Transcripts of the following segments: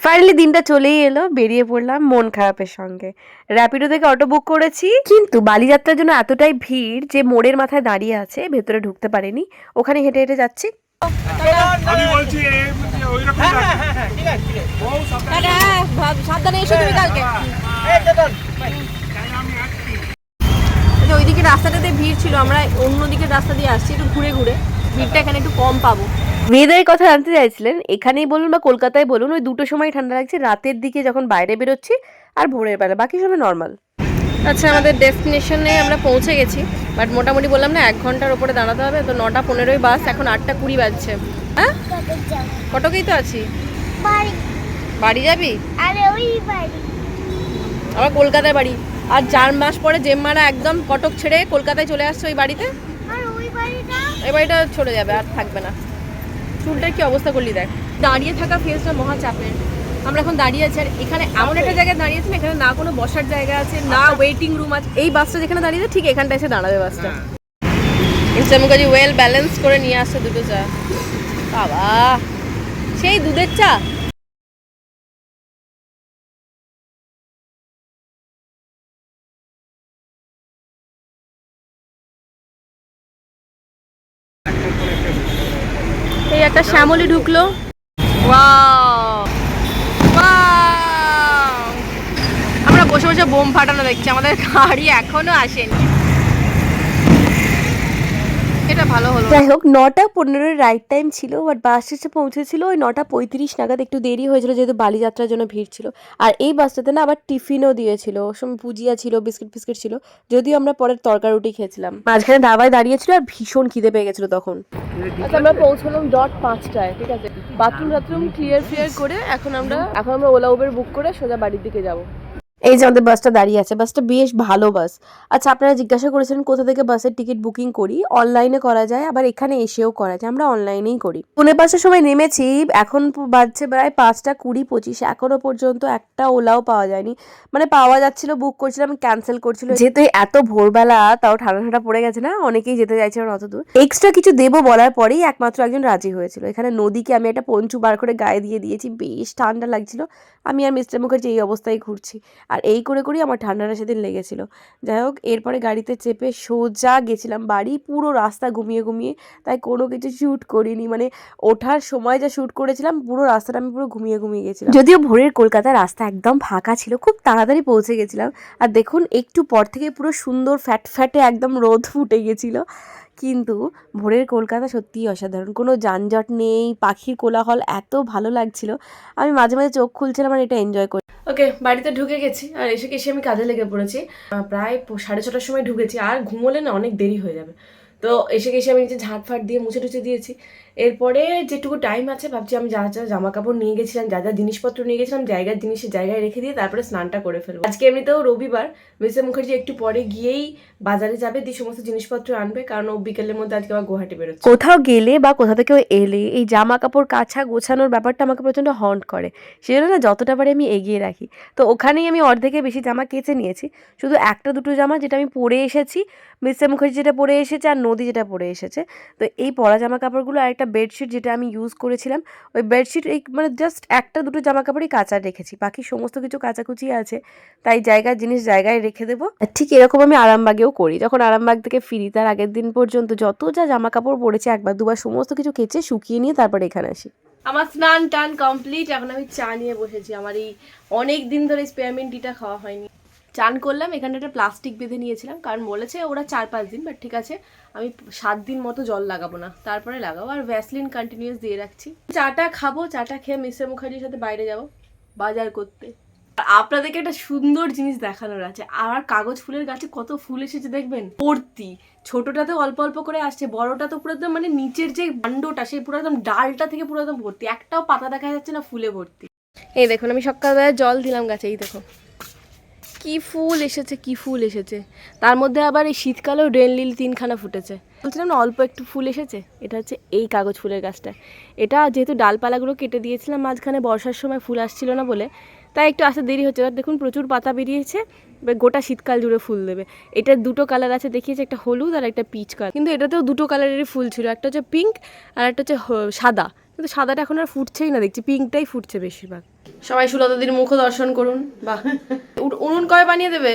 Finally দিনটা চলেই এলো বেরিয়ে পড়লাম মন খারাপের সঙ্গে। র্যাপিডো থেকে অটো বুক করেছি। কিন্তু বালিযাত্রার জন্য এতটাই ভিড় যে মোড়ের মাথায় দাঁড়িয়ে আছে ভেতরে ঢুকতে পারেনি। ওখানে হেঁটে হেঁটে যাচ্ছি। আমি বলছি ওই রকম টাটা, ভাব- সাবধানে এসো তুমি কালকে। ওইদিকে রাস্তাটাতে ভিড় ছিল আমরা অন্যদিকে রাস্তা দিয়ে আসছি একটু ঘুরে ঘুরে। ভিড়টা এখানে একটু কম পাবো। ওয়েদারের কথা জানতে চাইছিলেন এখানেই বলুন বা কলকাতায় বলুন ওই দুটো সময় ঠান্ডা লাগছে রাতের দিকে যখন বাইরে বেরোচ্ছি আর ভোরের বেলা বাকি সময় নর্মাল আচ্ছা আমাদের ডেস্টিনেশনে আমরা পৌঁছে গেছি বাট মোটামুটি বললাম না এক ঘণ্টার ওপরে দাঁড়াতে হবে তো নটা পনেরোই বাস এখন আটটা কুড়ি বাজছে। হ্যাঁ? কটকেই তো আছি। বাড়ি। বাড়ি যাবি? আরে ওই বাড়ি। আমার কলকাতায় বাড়ি। আর চার মাস পরে জেম্মারা একদম কটক ছেড়ে কলকাতায় চলে আসছে ওই বাড়িতে? আর ওই বাড়িটা? এই বাড়িটা চলে যাবে আর থাকবে না। চুলটার কি অবস্থা করলি দেখ? দাঁড়িয়ে থাকা ফেসটা মহা চাপের। আমরা এখন দাঁড়িয়ে আছি আর এখানে এমন একটা জায়গায় দাঁড়িয়ে আছি না এখানে না কোনো বসার জায়গা আছে না ওয়েটিং রুম আছে। এই বাসটা যেখানে দাঁড়িয়ে ঠিক এখানটা এসে দাঁড়াবে বাসটা ইনস্টামুখাজি ওয়েল ব্যালেন্স করে নিয়ে আসছে দুটো চা। বাবা সেই দুধের চা? একটা শ্যামলি ঢুকলো! আমরা বসে বসে বোম ফাটানো দেখছি আমাদের গাড়ি এখনও আসেনি। এটা ভালো হলো যাই হোক নটা পনেরোর রাইট টাইম ছিল বাট বাস এসে পৌঁছেছিল ওই নটা পঁয়ত্রিশ নাগাদ একটু দেরি হয়েছিল যেহেতু বালিযাত্রার জন্য ভিড় ছিল। আর এই বাসটাতে না আবার টিফিনও দিয়েছিল ওর সময় ভুজিয়া ছিল বিস্কিট ফিস্কিট ছিল যদিও আমরা পরের তরকা রুটি খেয়েছিলাম। মাঝখানে দাবায় দাঁড়িয়েছিল আর ভীষণ খিদে পেয়ে গেছিল তখন। আচ্ছা আমরা পৌঁছলাম ডট পাঁচটায় ঠিক আছে? বাথরুম টাথরুম ক্লিয়ার ক্লিয়ার করে এখন আমরা এখন আমরা ওলা উবের বুক করে সোজা বাড়ির দিকে যাব। এই যে আমাদের বাসটা দাঁড়িয়ে আছে, বাসটা বেশ ভালো বাস। আচ্ছা আপনারা জিজ্ঞাসা করেছিলেন কোথা থেকে বাসের টিকিট বুকিং করি? অনলাইনে করা যায়, আবার এখানে এসেও করা যায়। আমরা অনলাইনেই করি। পুনে পাঁচটার সময় নেমেছি, এখন বাজছে প্রায় পাঁচটা কুড়ি পঁচিশ। এখনও পর্যন্ত একটা ওলাও পাওয়া যায়নি। মানে পাওয়া যাচ্ছিল বুক করছিলাম ক্যান্সেল করছিল। যেহেতু এত ভোরবেলা, তাও ঠান্ডা ঠান্ডা পড়ে গেছে না, অনেকেই যেতে চাইছে অত দূর। এক্সট্রা কিছু দেবো বলার পরেই একমাত্র একজন রাজি হয়েছিল। এখানে নদীকে আমি একটা পঞ্চু বার করে গায়ে দিয়ে দিয়েছি, বেশ ঠান্ডা লাগছিল। আমি আর মিস্টার মুখার্জি এই অবস্থায় ঘুরছি। আর এই করে করেই আমার ঠান্ডাটা সেদিন লেগেছিল। যাই হোক, এরপরে গাড়িতে চেপে সোজা গেছিলাম বাড়ি, পুরো রাস্তা ঘুমিয়ে ঘুমিয়ে। তাই কোনো কিছু শ্যুট করিনি মানে ওঠার সময় যা শ্যুট করেছিলাম, পুরো রাস্তাটা আমি পুরো ঘুমিয়ে ঘুমিয়ে গেছিলাম। যদিও ভোরের কলকাতার রাস্তা একদম ফাঁকা ছিল, খুব তাড়াতাড়ি পৌঁছে গেছিলাম। আর দেখুন, একটু পর থেকে পুরো সুন্দর ফ্যাট ফ্যাটে একদম রোদ ফুটে গেছিল। কিন্তু ভোরের কলকাতা সত্যিই অসাধারণ। কোনো যানজট নেই, পাখির কোলাহল এত ভালো লাগছিল। আমি মাঝে মাঝে চোখ খুলছিলাম আর এটা এনজয় করি। ওকে, বাড়িতে ঢুকে গেছি আর এসে এসে আমি কাজে লেগে পড়েছি। প্রায় সাড়ে ছটার সময় ঢুকেছি। আর ঘুমোলে না অনেক দেরি হয়ে যাবে। তো এসে কেসে আমি যে ঝাঁট ফাট দিয়ে মুছে টুছে দিয়েছি। এরপরে যেটুকু টাইম আছে, ভাবছি আমি যা যা জামা কাপড় নিয়ে গেছিলাম, যা যা জিনিসপত্র নিয়ে গেছিলাম, জায়গার জিনিসের জায়গায় রেখে দিয়ে তারপরে স্নানটা করে ফেলব। আজকে এমনিতেও রবিবার মিসে মুখার্জি একটু পরে গিয়েই বাজারে যাবে, দিয়ে সমস্ত জিনিসপত্র আনবে, কারণ ও বিকেলের মধ্যে আজকে আবার গুয়াহাটি বেরোচ্ছে। কোথাও গেলে বা কোথা থেকেও এলে এই জামা কাপড় কাছা গোছানোর ব্যাপারটা আমাকে প্রচণ্ড হন্ট করে। সেজন্য না যতটা পারে আমি এগিয়ে রাখি। তো ওখানেই আমি অর্ধেকের বেশি জামা কেচে নিয়েছি। শুধু একটা দুটো জামা যেটা আমি পরে এসেছি মিস্টার মুখার্জি যেটা পরে এসেছে আর নদী যেটা পরে এসেছে। তো এই পরা জামা কাপড়গুলো আর একটা বেডশিট যেটা আমি ইউজ করেছিলাম, ওই বেডশিট এই মানে জাস্ট একটা দুটো জামা কাপড়ই কাঁচা রেখেছি। বাকি সমস্ত কিছু কাচাকুচি আছে, তাই জায়গার জিনিস জায়গায় রেখে দেবো। ঠিক এরকম আমি আরামবাগেও করি। যখন আরামবাগ থেকে ফিরি, তার আগের দিন পর্যন্ত যত যা জামা কাপড় পরেছে একবার দুবার সমস্ত কিছু কেচে শুকিয়ে নিয়ে তারপরে এখানে আসি। আমার স্নান টান কমপ্লিট এখন আমি চা নিয়ে বসেছি। আমার এই অনেক দিন ধরে স্পেয়ারমিন টিটা খাওয়া হয়নি। চান করলাম, এখানে একটা প্লাস্টিক বেঁধে নিয়েছিলাম, কারণ বলেছে ওরা চার পাঁচ দিন বাট ঠিক আছে, আমি সাত দিন মতো জল লাগাবো না, তারপরে লাগাবো। আর ভ্যাসলিন কন্টিনিউয়াস দিয়ে রাখছি। চাটা খাব, চাটা খেয়ে মিস্টার মুখার্জির সাথে বাইরে যাব, বাজার করতে। আপনাদেরকে একটা সুন্দর জিনিস দেখানোর আছে, আর কাগজ ফুলের গাছে কত ফুল এসেছে দেখবেন? ভর্তি। ছোটটাতে অল্প অল্প করে আসছে, বড়টা তো পুরো একদম মানে নিচের যে কাণ্ডটা সেই পুরো একদম ডালটা থেকে পুরো একদম ভর্তি, একটাও পাতা দেখা যাচ্ছে না ফুলে ভর্তি। এই দেখুন, আমি সকালবেলা জল দিলাম গাছে, এই দেখো কি ফুল এসেছে, কি ফুল এসেছে। তার মধ্যে আবার এই শীতকালেও ড্রেন লিলি তিনখানা ফুটেছে। বলছিলাম না, অল্প একটু ফুল এসেছে? এটা হচ্ছে এই কাগজ ফুলের গাছটা। এটা যেহেতু ডালপালাগুলো কেটে দিয়েছিলাম, মাঝখানে বর্ষার সময় ফুল আসছিল না বলে, তাই একটু আসতে দেরি হচ্ছে। এবার দেখুন, প্রচুর পাতা বেরিয়েছে, এবার গোটা শীতকাল জুড়ে ফুল দেবে। এটার দুটো কালার আছে, দেখিয়েছে একটা হলুদ আর একটা পিচ কালার। কিন্তু এটাতেও দুটো কালারেরই ফুল ছিল, একটা হচ্ছে পিঙ্ক আর একটা হচ্ছে সাদা। কিন্তু সাদাটা এখন আর ফুটছেই না, দেখছি পিঙ্কটাই ফুটছে বেশিরভাগ। সবাই সুলতাদির মুখ দর্শন করুন বাহ। উনুন কবে বানিয়ে দেবে?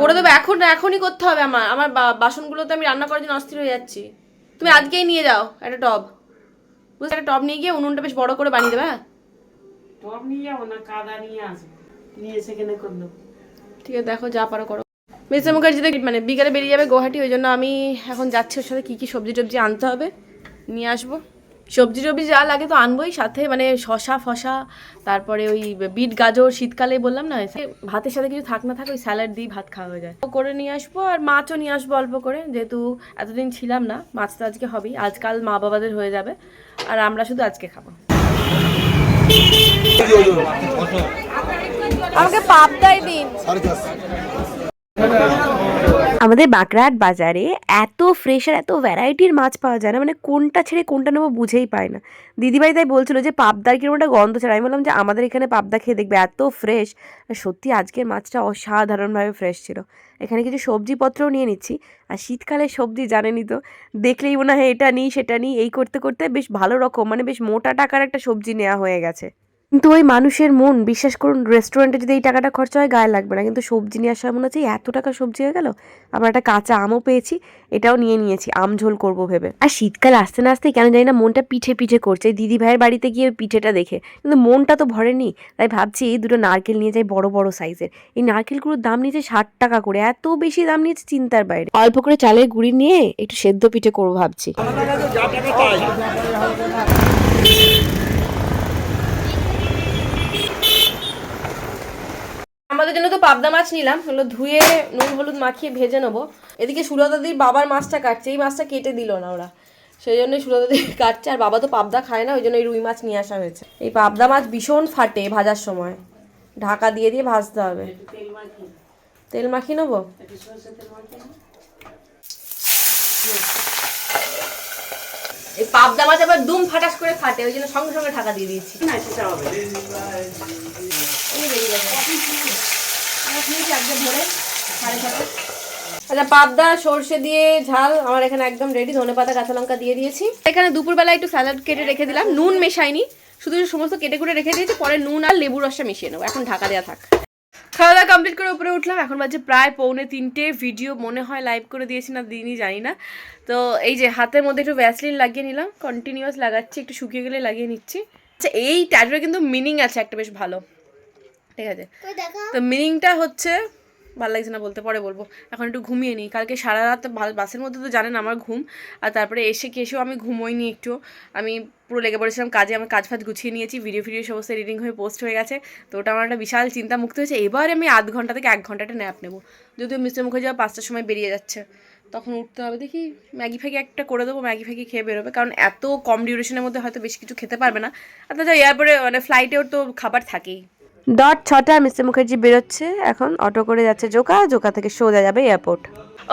করে দেবো। এখন এখনই করতে হবে আমার। আমার বাসনগুলোতে আমি রান্না করার জন্য অস্থির হয়ে যাচ্ছি। তুমি আজকেই নিয়ে যাও একটা টব। বুঝতে একটা টব নিয়ে গিয়ে উনুনটা বেশ বড় করে বানিয়ে দেবে হ্যাঁ? টপ নিয়ে যাব না কাদা নিয়ে আসব। নিয়ে সেখানে করে দেবো। ঠিক আছে দেখো যা পারো করো। মিস্টার মুখার্জি থেকে মানে বিকালে বেরিয়ে যাবে গুয়াহাটি ওই জন্য আমি এখন যাচ্ছি ওর সাথে কী কী সবজি টবজি আনতে হবে। নিয়ে আসব। সবজি টবজি যা লাগে তো আনবোই সাথে মানে শশা ফসা তারপরে ওই বিট গাজর শীতকালে বললাম না ভাতের সাথে কিছু থাক না থাক ওই স্যালাড দিয়ে ভাত খাওয়া হয়ে যায়। ও করে নিয়ে আসব আর মাছও নিয়ে আসব অল্প করে যেহেতু এতদিন ছিলাম না মাছ তো আজকে হবেই আজকাল মা বাবাদের হয়ে যাবে আর আমরা শুধু আজকে খাব। আমাকে পাবদাই দিন। আমাদের বাগরাট বাজারে এত ফ্রেশ আর এত ভ্যারাইটির মাছ পাওয়া যায় না। মানে কোনটা ছেড়ে কোনটা নেব বুঝেই পায় না। দিদিভাই তাই বলছিল যে পাবদার কীরকম একটা গন্ধ ছাড়া। আমি বললাম যে আমাদের এখানে পাবদা খেয়ে দেখবে এত ফ্রেশ সত্যি আজকের মাছটা অসাধারণভাবে ফ্রেশ ছিল। এখানে কিছু সবজিপত্রও নিয়ে নিচ্ছি। আর শীতকালে সবজি জানেনই তো, দেখলেই মনে হয় এটা নিই, সেটা নিই, এই করতে করতে বেশ ভালো রকম মানে বেশ মোটা টাকার একটা সবজি নেওয়া হয়ে গেছে। কিন্তু ওই মানুষের মন, বিশ্বাস করুন রেস্টুরেন্টে যদি এই টাকাটা খরচা হয়, গায়ে লাগবে না। কিন্তু সবজি নিয়ে আসার মনে হচ্ছে এত টাকা সবজি হয়ে গেল, আমরা একটা কাঁচা আমও পেয়েছি, এটাও নিয়ে নিয়েছি, আম ঝোল করব ভেবে। আর শীতকাল আসতে না আসতে কেন জানি না মনটা পিঠে পিঠে করছে। দিদি ভাইয়ের বাড়িতে গিয়ে পিঠেটা দেখে, কিন্তু মনটা তো ভরেনি। তাই ভাবছি এই দুটো নারকেল নিয়ে যাই বড় বড় সাইজের এই নারকেলগুলোর দাম নিয়েছে ষাট টাকা করে, এত বেশি দাম নিয়েছে চিন্তার বাইরে। অল্প করে চালের গুঁড়ি নিয়ে একটু সেদ্ধ পিঠে করব ভাবছি। আমাদের জন্য তো পাবদা মাছ নিলাম হলো ধুয়ে নুন হলুদ মাখিয়ে ভেজে নেব। এদিকে সুলতাদির বাবার মাছটা কাটছে এই মাছটা কেটে দিল না ওরা। সেই জন্যই সুলতাদি কাটছে আর বাবা তো পাবদা খায় না ওই জন্য এই রুই মাছ নিয়ে আসা হয়েছে। এই পাবদা মাছ ভীষণ ফাটে ভাজার সময়। ঢাকা দিয়ে দিয়ে ভাজতে হবে। তেল মাখি মাখিয়ে নেব? এই পাবদা মাছ আবার দুম ফাটাস করে ফাটে ওই জন্য সঙ্গে সঙ্গে ঢাকা দিয়ে দিয়েছি। উনি বেরিয়ে গেছে আমরা খেয়েছি একদম ভোরে সাড়ে ছটা আচ্ছা পাবদা সর্ষে দিয়ে ঝাল আমার এখানে একদম রেডি ধনে পাতা কাঁচা লঙ্কা দিয়ে দিয়েছি। এখানে দুপুরবেলা একটু স্যালাড কেটে রেখে দিলাম নুন মেশাইনি শুধু সমস্ত কেটে কুটে রেখে দিয়েছি পরে নুন আর লেবুর রসটা মিশিয়ে নেব এখন ঢাকা দেওয়া থাক। খাওয়া দাওয়া কমপ্লিট করে উপরে উঠলাম এখন বাজে প্রায় পৌনে তিনটে ভিডিও মনে হয় লাইভ করে দিয়েছি না দিনই জানি না। তো এই যে হাতের মধ্যে একটু ভ্যাসলিন লাগিয়ে নিলাম কন্টিনিউয়াস লাগাচ্ছি একটু শুকিয়ে গেলে লাগিয়ে নিচ্ছি। আচ্ছা এই ট্যাটুটা কিন্তু মিনিং আছে একটা বেশ ভালো। ঠিক আছে। তো মিনিংটা হচ্ছে ভালো লাগছে না বলতে পরে বলব। এখন একটু ঘুমিয়ে নিই। কালকে সারা রাত ভাল- বাসের মধ্যে তো জানেন আমার ঘুম। আর তারপরে এসে কি এসেও আমি ঘুমোইনি একটু। আমি পুরো লেগে পড়েছিলাম কাজে আমার কাজ ফাজ গুছিয়ে নিয়েছি ভিডিও ফিডিও সমস্ত এডিটিং হয়ে পোস্ট হয়ে গেছে। তো ওটা আমার একটা বিশাল চিন্তা মুক্ত হয়েছে। এবার আমি আধ ঘণ্টা থেকে এক ঘন্টাটা ন্যাপ নেব। যদিও মিস্টার মুখার্জি পাঁচটার সময় বেরিয়ে যাচ্ছে। তখন উঠতে হবে। দেখি ম্যাগি ফ্যাগি একটা করে দেবো ম্যাগি ফ্যাগি খেয়ে বেরোবে। কারণ এত কম ডিউরেশনের মধ্যে হয়তো বেশি কিছু খেতে পারবে না। আর তাছাড়া এয়ারপোর্টে মানে ফ্লাইটেও তো খাবার থাকেই। ডট ছটা মিস্টার মুখার্জি বেরোচ্ছে। এখন অটো করে যাচ্ছে জোকা। জোকা থেকে সোজা যাবে এয়ারপোর্ট।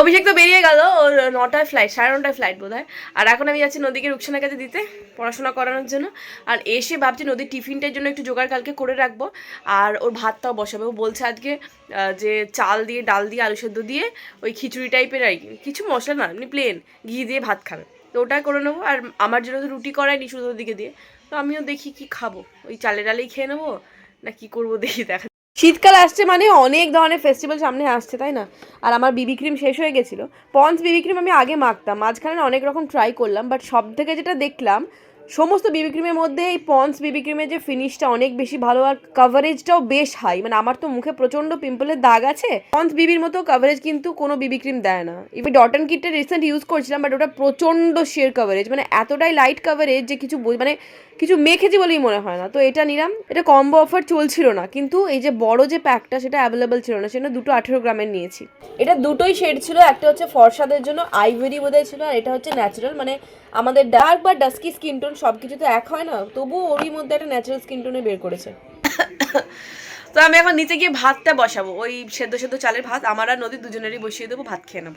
অভিষেক তো বেরিয়ে গেল। ওর নটায় ফ্লাইট সাড়ে নটায় ফ্লাইট বোধ হয় আর এখন আমি যাচ্ছি নদীকে রুকসানের কাছে দিতে, পড়াশোনা করানোর জন্য। আর এসে ভাবছি নদীর টিফিনটার জন্য একটু জোগাড় কালকে করে রাখব। আর ওর ভাতটাও বসাবে। ও বলছে আজকে যে চাল দিয়ে, ডাল দিয়ে, আলু সেদ্ধ দিয়ে ওই খিচুড়ি টাইপের আর কিছু মশলা না, এমনি প্লেন ঘি দিয়ে ভাত খাবে। তো ওটাই করে নেব। আর আমার জন্য তো রুটি করায়নি শুধু দিকে দিয়ে। তো আমিও দেখি কি খাব। ওই চালে ডালেই খেয়ে নেব। না, কি করব দেখি, দেখা শীতকাল আসছে মানে অনেক ধরনের ফেস্টিভ্যাল সামনে আসছে, তাই না? আর আমার বিবি ক্রিম শেষ হয়ে গেছিল। পন্স বিবি ক্রিম আমি আগে মাখতাম, মাঝখানে অনেক রকম ট্রাই করলাম বাট সব থেকে যেটা দেখলাম, সমস্ত বিবি ক্রিমের মধ্যে এই পন্স বিবি ক্রিমের যে ফিনিশটা অনেক বেশি ভালো আর কাভারেজটাও বেশ হাই মানে আমার তো মুখে প্রচণ্ড পিম্পলের দাগ আছে। পন্স বিবির মতো কাভারেজ কিন্তু কোনো বিবি ক্রিম দেয় না। এবার ডট অ্যান্ড কিটটা রিসেন্ট ইউজ করছিলাম বাট ওটা প্রচণ্ড শেয়ার কাভারেজ মানে এতটাই লাইট কাভারেজ যে কিছু মানে কিছু মেখেছি বলেই মনে হয় না। তো এটা নিলাম। এটা কম্বো অফার চলছিল না। কিন্তু এই যে বড় যে প্যাকটা সেটা অ্যাভেলেবেল ছিল না। সেটা দুটো আঠেরো গ্রামের নিয়েছি। এটা দুটোই শেড ছিল। একটা হচ্ছে ফর্সাদের জন্য আইভেরি বোধহয় ছিল আর এটা হচ্ছে ন্যাচারাল মানে আমাদের ডার্ক বা ডাস্কি স্কিন টোন সব কিছু তো এক হয় না। তবুও ওরই মধ্যে একটা ন্যাচারাল স্কিন টোনে বের করেছে। তো আমি এখন নিচে গিয়ে ভাতটা বসাবো। ওই সেদ্ধ সেদ্ধ চালের ভাত। আমার আর নদী দুজনেরই বসিয়ে দেবো ভাত খেয়ে নেব।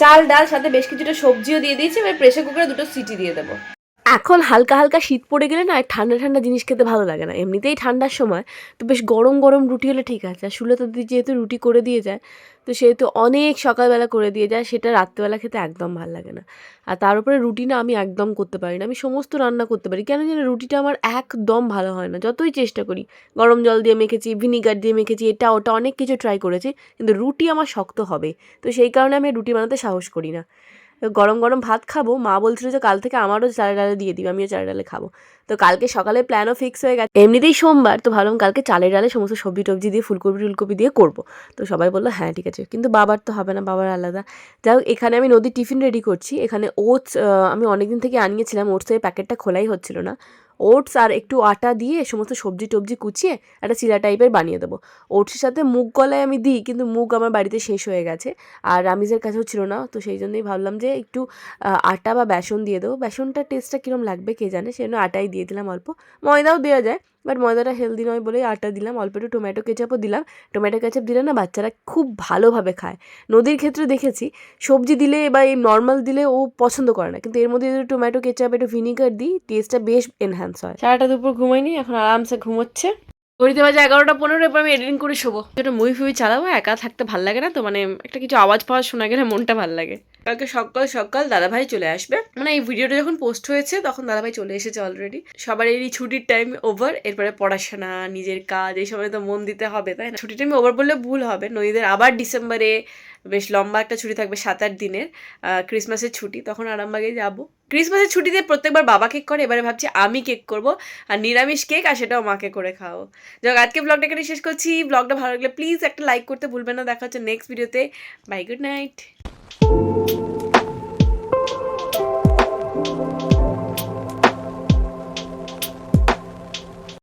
চাল ডাল সাথে বেশ কিছুটা সবজিও দিয়ে দিয়েছি। এবার প্রেশার কুকারে দুটো সিটি দিয়ে দেবো। এখন হালকা হালকা শীত পড়ে গেলে না, ঠান্ডা ঠান্ডা জিনিস খেতে ভালো লাগে না। এমনিতেই ঠান্ডার সময়, তো বেশ গরম গরম রুটি হলে ঠিক আছে। আর সুলতা দিদি যেহেতু রুটি করে দিয়ে যায়, তো সেহেতু অনেক সকালবেলা করে দিয়ে যায়, সেটা রাত্রেবেলা খেতে একদম ভালো লাগে না। আর তার উপরে রুটি না আমি একদম করতে পারি না। আমি সমস্ত রান্না করতে পারি। কেন জানি রুটিটা আমার একদম ভালো হয় না। যতই চেষ্টা করি, গরম জল দিয়ে মেখেছি, ভিনিগার দিয়ে মেখেছি, এটা ওটা অনেক কিছু ট্রাই করেছি, কিন্তু রুটি আমার শক্ত হবে। তো সেই কারণে আমি রুটি বানাতে সাহস করি না। গরম গরম ভাত খাব, মা বলছিল যে কাল থেকে আমারও চালের ডালে দিয়ে দিবে, আমিও চালের ডালে খাব। তো কালকে সকালে প্ল্যানও ফিক্স হয়ে গেছে। এমনিতেই সোমবার, তো ভাবলাম কালকে চালের ডালে সমস্ত সবজি টবজি দিয়ে, ফুলকপি টুলকপি দিয়ে করব। তো সবাই বলল হ্যাঁ ঠিক আছে। কিন্তু বাবার তো হবে না, বাবার আলাদা। যাই হোক, এখানে আমি নদীর টিফিন রেডি করছি। এখানে ওটস আমি অনেকদিন থেকে আনিয়েছিলাম। ওটসের প্যাকেটটা খোলাই হচ্ছিল না। ওটস আর একটু আটা দিয়ে সমস্ত সবজি টবজি কুচিয়ে একটা চিলা টাইপের বানিয়ে দেবো। ওটসের সাথে মুগ গলায় আমি দিই, কিন্তু মুগ আমার বাড়িতে শেষ হয়ে গেছে। আর রামিজের কাছেও ছিল না, তো সেই জন্যই ভাবলাম যে একটু আটা বা বেসন দিয়ে দেবো। বেসনটার টেস্টটা কীরকম লাগবে কে জানে, সেই জন্য আটাই দিয়ে দিলাম অল্প। ময়দাও দেওয়া যায়। বাট ময়দাটা হেলদি নয় বলেই আটা দিলাম। অল্প একটু টমেটো কেচাপও দিলাম। টমেটো কেচাপ দিলে না বাচ্চারা খুব ভালোভাবে খায়। নদীর ক্ষেত্রে দেখেছি, সবজি দিলে বা এই নর্মাল দিলে ও পছন্দ করে না। কিন্তু এর মধ্যে যদি টমেটো কেচাপ একটু ভিনিগার দিই টেস্টটা বেশ এনহ্যান্স হয়। সারাটা দুপুর ঘুমাইনি, এখন আরামসে ঘুমোচ্ছে। ঘড়িতে বাজে এগারোটা পনেরো এরপর আমি এডিটিং করে শোবো। একটা মুভি ফুভি চালাবো একা থাকতে ভালো লাগে না তো মানে একটা কিছু আওয়াজ পাওয়া শোনা গেলে মনটা ভালো লাগে। কালকে সকাল সকাল দাদাভাই চলে আসবে। মানে এই ভিডিওটা যখন পোস্ট হয়েছে তখন দাদাভাই চলে এসেছে অলরেডি সবার এই ছুটির টাইম ওভার এরপরে পড়াশোনা নিজের কাজ এই সময় তো মন দিতে হবে তাই না? ছুটির টাইম ওভার বললে ভুল হবে নদীদের আবার ডিসেম্বরে বেশ লম্বা একটা ছুটি থাকবে সাত আট দিনের ক্রিসমাসের ছুটি, তখন আরামবাগে যাব। ক্রিসমাসের ছুটিতে প্রত্যেকবার বাবা কেক করে, এবারে ভাবছি আমি কেক করব আর নিরামিষ কেক আর সেটাও মাকে করে খাও যাক, আজকে ব্লগটা এখানে শেষ করছি। ব্লগটা ভালো লাগলে প্লিজ একটা লাইক করতে ভুলবেন না। দেখা হচ্ছে নেক্সট ভিডিওতে বাই গুড নাইট